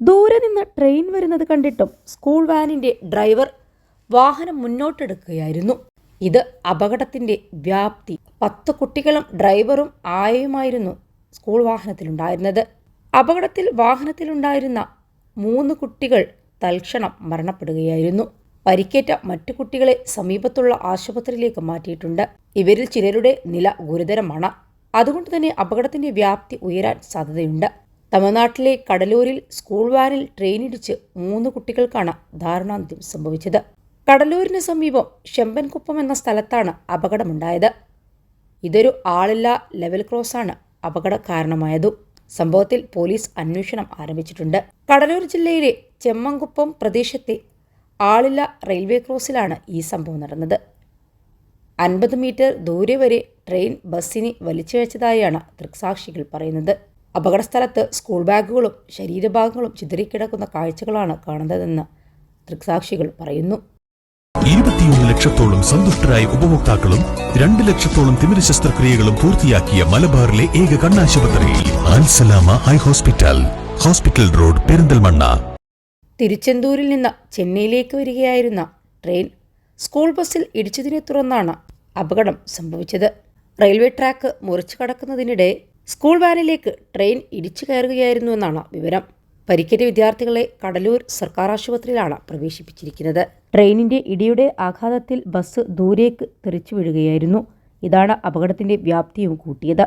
ദൂരെ നിന്ന് ട്രെയിൻ വരുന്നത് കണ്ടിട്ടും സ്കൂൾ വാനിന്റെ ഡ്രൈവർ വാഹനം മുന്നോട്ടെടുക്കുകയായിരുന്നു. ഇത് അപകടത്തിന്റെ വ്യാപ്തി. പത്ത് കുട്ടികളും ഡ്രൈവറും ആയയുമായിരുന്നു സ്കൂൾ വാഹനത്തിലുണ്ടായിരുന്നത്. അപകടത്തിൽ വാഹനത്തിലുണ്ടായിരുന്ന മൂന്ന് കുട്ടികൾ തൽക്ഷണം മരണപ്പെടുകയായിരുന്നു. പരിക്കേറ്റ മറ്റു കുട്ടികളെ സമീപത്തുള്ള ആശുപത്രിയിലേക്ക് മാറ്റിയിട്ടുണ്ട്. ഇവരിൽ ചിലരുടെ നില ഗുരുതരമാണ്. അതുകൊണ്ട് തന്നെ അപകടത്തിന്റെ വ്യാപ്തി ഉയരാൻ സാധ്യതയുണ്ട്. തമിഴ്നാട്ടിലെ കടലൂരിൽ സ്കൂൾ വാനിൽ ട്രെയിനിടിച്ച് മൂന്ന് കുട്ടികൾക്കാണ് ദാരുണാന്ത്യം സംഭവിച്ചത്. കടലൂരിന് സമീപം ശെമ്പൻകുപ്പം എന്ന സ്ഥലത്താണ് അപകടമുണ്ടായത്. ഇതൊരു ആളില്ല ലെവൽ ക്രോസാണ് അപകട കാരണമായതു. സംഭവത്തിൽ പോലീസ് അന്വേഷണം ആരംഭിച്ചിട്ടുണ്ട്. കടലൂർ ജില്ലയിലെ ചെമ്മൻകുപ്പം പ്രദേശത്തെ ആളില്ല റെയിൽവേ ക്രോസിലാണ് ഈ സംഭവം നടന്നത്. അൻപത് മീറ്റർ ദൂരെ വരെ ട്രെയിൻ ബസ്സിനെ വലിച്ചിഴച്ചതായാണ് ദൃക്സാക്ഷികൾ പറയുന്നത്. അപകടസ്ഥലത്ത് സ്കൂൾ ബാഗുകളും ശരീരഭാഗങ്ങളും ചിതറിക്കിടക്കുന്ന കാഴ്ചകളാണ് കാണുന്നതെന്ന് ദൃക്സാക്ഷികൾ പറയുന്നു. ഇരുപത്തിയൊന്ന് ലക്ഷത്തോളം സന്തുഷ്ടരായ ഉപഭോക്താക്കളും രണ്ട് ലക്ഷത്തോളം തിമിര ശസ്ത്രക്രിയകളും പൂർത്തിയാക്കിയ മലബാറിലെ ഏക കണ്ണാശുപത്രിയിൽ ആൻസലാമ eye hospital hospital road Perinthalmanna. തിരുച്ചെന്തൂരിൽ നിന്ന് ചെന്നൈയിലേക്ക് വരികയായിരുന്ന ട്രെയിൻ സ്കൂൾ ബസ്സിൽ ഇടിച്ചതിനെ തുടർന്നാണ് അപകടം സംഭവിച്ചത്. റെയിൽവേ ട്രാക്ക് മുറിച്ചു കടക്കുന്നതിനിടെ സ്കൂൾ വാനിലേക്ക് ട്രെയിൻ ഇടിച്ചു കയറുകയായിരുന്നു എന്നാണ് വിവരം. പരിക്കേറ്റ വിദ്യാർത്ഥികളെ കടലൂർ സർക്കാർ ആശുപത്രിയിലാണ് പ്രവേശിപ്പിച്ചിരിക്കുന്നത്. ട്രെയിനിന്റെ ഇടിയുടെ ആഘാതത്തിൽ ബസ് ദൂരേക്ക് തെറിച്ചു വീഴുകയായിരുന്നു. ഇതാണ് അപകടത്തിന്റെ വ്യാപ്തിയും കൂട്ടിയത്.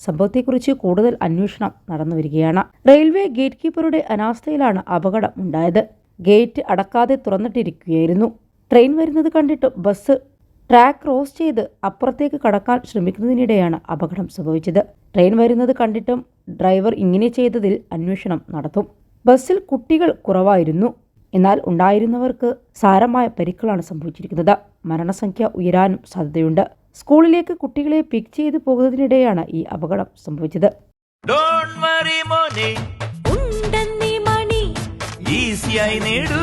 സംഭവത്തെക്കുറിച്ച് കൂടുതൽ അന്വേഷണം നടന്നു വരികയാണ്. റെയിൽവേ ഗേറ്റ് കീപ്പറുടെ അനാസ്ഥയിലാണ് അപകടം ഉണ്ടായത്. ഗേറ്റ് അടക്കാതെ തുറന്നിട്ടിരിക്കുകയായിരുന്നു. ട്രെയിൻ വരുന്നത് കണ്ടിട്ട് ബസ് ട്രാക്ക് ക്രോസ് ചെയ്ത് അപ്പുറത്തേക്ക് കടക്കാൻ ശ്രമിക്കുന്നതിനിടെയാണ് അപകടം സംഭവിച്ചത്. ട്രെയിൻ വരുന്നത് കണ്ടിട്ടും ഡ്രൈവർ ഇങ്ങനെ ചെയ്തതിൽ അന്വേഷണം നടത്തും. ബസ്സിൽ കുട്ടികൾ കുറവായിരുന്നു. എന്നാൽ ഉണ്ടായിരുന്നവർക്ക് സാരമായ പരിക്കുകളാണ് സംഭവിച്ചിരിക്കുന്നത്. മരണസംഖ്യ ഉയരാനും സാധ്യതയുണ്ട്. സ്കൂളിലേക്ക് കുട്ടികളെ പിക്ക് ചെയ്തു പോകുന്നതിനിടെയാണ് ഈ അപകടം സംഭവിച്ചത്. ഡോൺ വറി മോനെ. ഉണ്ടെന്നീ മണി. ഈസിയായി നേടൂ.